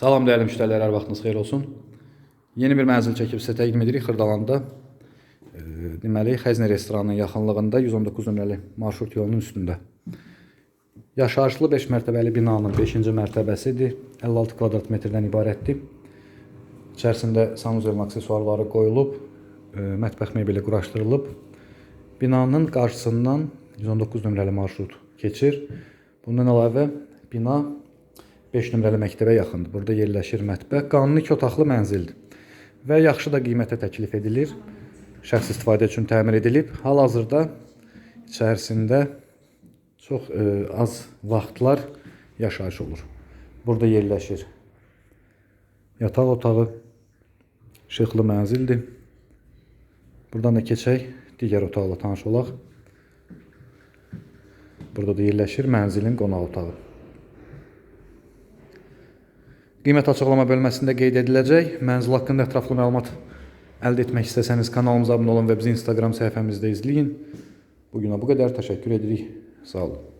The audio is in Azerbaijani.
Salam dəyərli müştərilər, hər vaxtınız xeyir olsun. Yeni bir mənzil çəkib sizə təqdim edirik Xırdalanda. E, deməli, Xəzinə restoranının yaxınlığında 119 nömrəli marşrut yolunun üstündə. Yaşayışlı 5 mərtəbəli binanın 5-ci mərtəbəsidir. 56 kvadrat metrdən ibarətdir. İçərisində sanuzel aksesuarları qoyulub, e, mətbəx mebeli quraşdırılıb. Binanın qarşısından 119 nömrəli marşrut keçir. Bundan əlavə bina 5 nömrəli məktəbə yaxındır. Burada yerləşir mətbəx. Qanuni 2 otaqlı mənzildir və yaxşı da qiymətə təklif edilir. Şəxsi istifadə üçün təmir edilib. Hal-hazırda içərisində çox e, az vaxtlar yaşayış olur. Burada yerləşir yataq otağı, işıqlı mənzildir. Buradan da keçək digər otaqla tanış olaq. Burada da yerləşir mənzilin qonaq otağı. Qiymət açıqlama bölməsində qeyd ediləcək. Mənzil haqqında ətraflı məlumat əldə etmək istəsəniz kanalımıza abunə olun və bizi Instagram səhifəmizdə izləyin. Bu günə bu qədər. Təşəkkür edirik. Sağ olun.